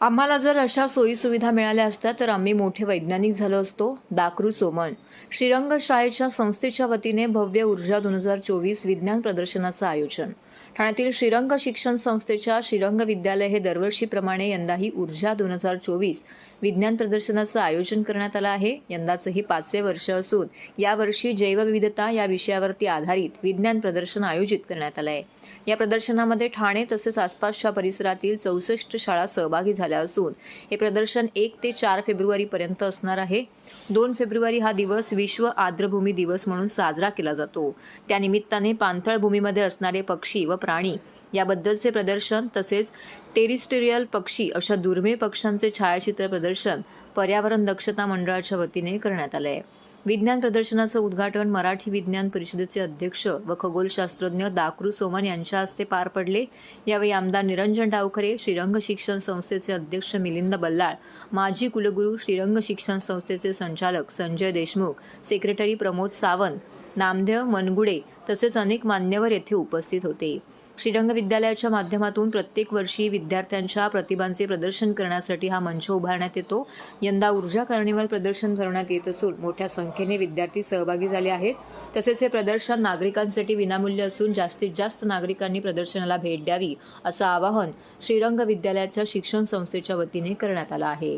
आम्हाला जर अशा सोयीसुविधा मिळाल्या असत्या तर आम्ही मोठे वैज्ञानिक झालो असतो दाकरू सोमन श्रीरंग शाळेच्या संस्थेच्या वतीने भव्य ऊर्जा दोन हजार चोवीस विज्ञान प्रदर्शनाचं आयोजन. ठाण्यातील श्रीरंग शिक्षण संस्थेच्या श्रीरंग विद्यालय हे दरवर्षीप्रमाणे यंदाही ऊर्जा दोन हजार चोवीस विज्ञान प्रदर्शनाचं आयोजन करण्यात आलं आहे. यंदाचं हे पाचवे वर्ष असून यावर्षी जैवविविधता या विषयावरती आधारित विज्ञान प्रदर्शन आयोजित करण्यात आलं आहे. या प्रदर्शनामध्ये ठाणे तसेच आसपासच्या परिसरातील चौसष्ट शाळा सहभागी झाल्या असून हे प्रदर्शन एक ते चार फेब्रुवारीपर्यंत असणार आहे. दोन फेब्रुवारी हा दिवस विश्व आर्द्रभूमी दिवस म्हणून साजरा केला जातो. त्यानिमित्ताने पाणथळ भूमीमध्ये असणारे पक्षी व प्राणी. याबद्दलचे प्रदर्शन तसेच टेरिस्टेरियल पक्षी अशा दुर्मिळ पक्ष्यांचे छायाचित्र प्रदर्शन पर्यावरण दक्षता मंडळाच्या वतीने करण्यात आले आहे विज्ञान प्रदर्शनाचं उद्घाटन मराठी विज्ञान परिषदेचे अध्यक्ष व खगोलशास्त्रज्ञ दाकरू सोमन यांच्या हस्ते पार पडले. यावेळी आमदार निरंजन डावखरे श्रीरंग शिक्षण संस्थेचे अध्यक्ष मिलिंद बल्लाळ माजी कुलगुरू श्रीरंग शिक्षण संस्थेचे संचालक संजय देशमुख सेक्रेटरी प्रमोद सावंत नामदेव मनगुडे तसेच अनेक मान्यवर येथे उपस्थित होते. श्रीरंग विद्यालयाच्या माध्यमातून प्रत्येक वर्षी विद्यार्थ्यांच्या प्रतिभांचे प्रदर्शन करण्यासाठी हा मंच उभारण्यात येतो. यंदा ऊर्जा कार्निवल प्रदर्शन करण्यात येत असून मोठ्या संख्येने विद्यार्थी सहभागी झाले आहेत. तसेच हे प्रदर्शन नागरिकांसाठी विनामूल्य असून जास्तीत जास्त नागरिकांनी प्रदर्शनाला भेट द्यावी असं आवाहन श्रीरंग विद्यालयाच्या शिक्षण संस्थेच्या वतीने करण्यात आलं आहे.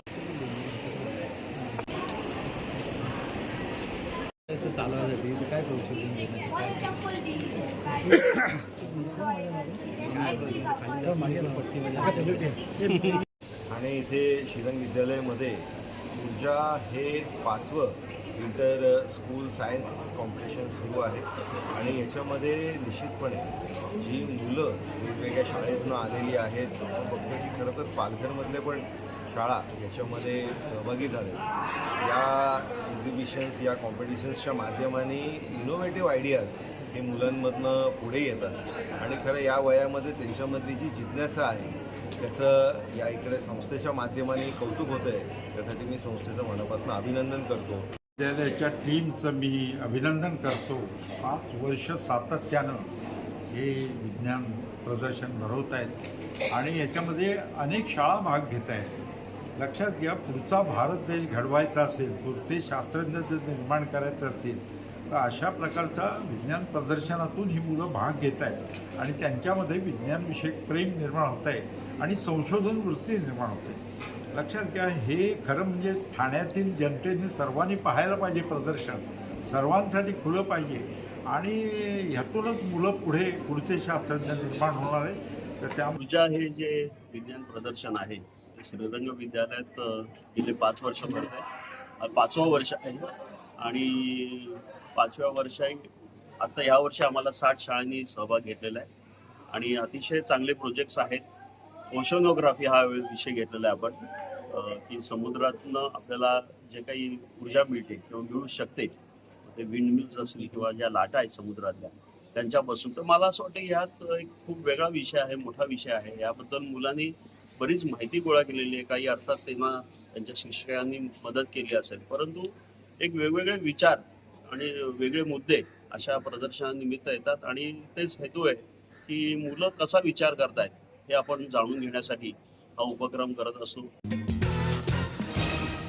आणि इथे शिरंग विद्यालयामध्ये ऊर्जा हे पाचवं इंटर स्कूल सायन्स कॉम्पिटिशन सुरू आहे. आणि याच्यामध्ये निश्चितपणे जी मुलं वेगवेगळ्या शाळेतून आलेली आहेत बघतो की खरं तर पालघरमधले पण शाळा याच्यामध्ये सहभागी झाले. या एक्झिबिशन्स या कॉम्पिटिशन्सच्या माध्यमाने इनोव्हेटिव्ह आयडियाज हे मुलांमधनं पुढे येतात. आणि खरं या वयामध्ये त्यांच्यामधली जी जिज्ञासा आहे त्याचं या इकडे संस्थेच्या माध्यमाने कौतुक होतं आहे त्यासाठी मी संस्थेचं मनापासून अभिनंदन करतो. विद्यालयाच्या टीमचं मी अभिनंदन करतो. पाच वर्ष सातत्यानं हे विज्ञान प्रदर्शन भरवत आहेत. आणि याच्यामध्ये अनेक शाळा भाग घेत आहेत. लक्षात घ्या पुढचा भारत देश घडवायचा असेल पुढचे शास्त्रज्ञ जर निर्माण करायचं असेल तर अशा प्रकारचा विज्ञान प्रदर्शनातून ही मुलं भाग घेत आहेत. आणि त्यांच्यामध्ये विज्ञानविषयक प्रेम निर्माण होत आहे आणि संशोधन वृत्ती निर्माण होते. लक्षात घ्या हे खरं म्हणजे ठाण्यातील जनतेने सर्वांनी पाहायला पाहिजे प्रदर्शन. सर्वांसाठी खुलं पाहिजे. आणि ह्यातूनच मुलं पुढे पुढचे शास्त्रज्ञ निर्माण होणार आहे तर त्या ऊर्जा हे जे विज्ञान प्रदर्शन आहे ते श्रीरंग विद्यालयात गेले पाच वर्ष भरत आहे पाचवं वर्ष आहे. आणि पाचव्या वर्षाही आता ह्या वर्षी आम्हाला साठ शाळांनी सहभाग घेतलेला आहे. आणि अतिशय चांगले प्रोजेक्ट्स आहेत. ओशनोग्राफी हा विषय घेतलेला आहे आपण. की समुद्रातनं आपल्याला जे काही ऊर्जा मिळते किंवा मिळू शकते ते विंड मिल्स असतील किंवा ज्या लाटा आहेत समुद्रातल्या त्यांच्यापासून. तर मला असं वाटतं ह्यात एक खूप वेगळा विषय आहे मोठा विषय आहे. याबद्दल मुलांनी बरीच माहिती गोळा केलेली आहे. काही अर्थात त्यांना त्यांच्या शिक्षकांनी मदत केली असेल. परंतु एक वेगवेगळे विचार आणि वेगळे मुद्दे अशा प्रदर्शनानिमित्त येतात. आणि तेच हेतू आहे की मुलं कसा विचार करतायत हे आपण जाणून घेण्यासाठी हा उपक्रम करत असू.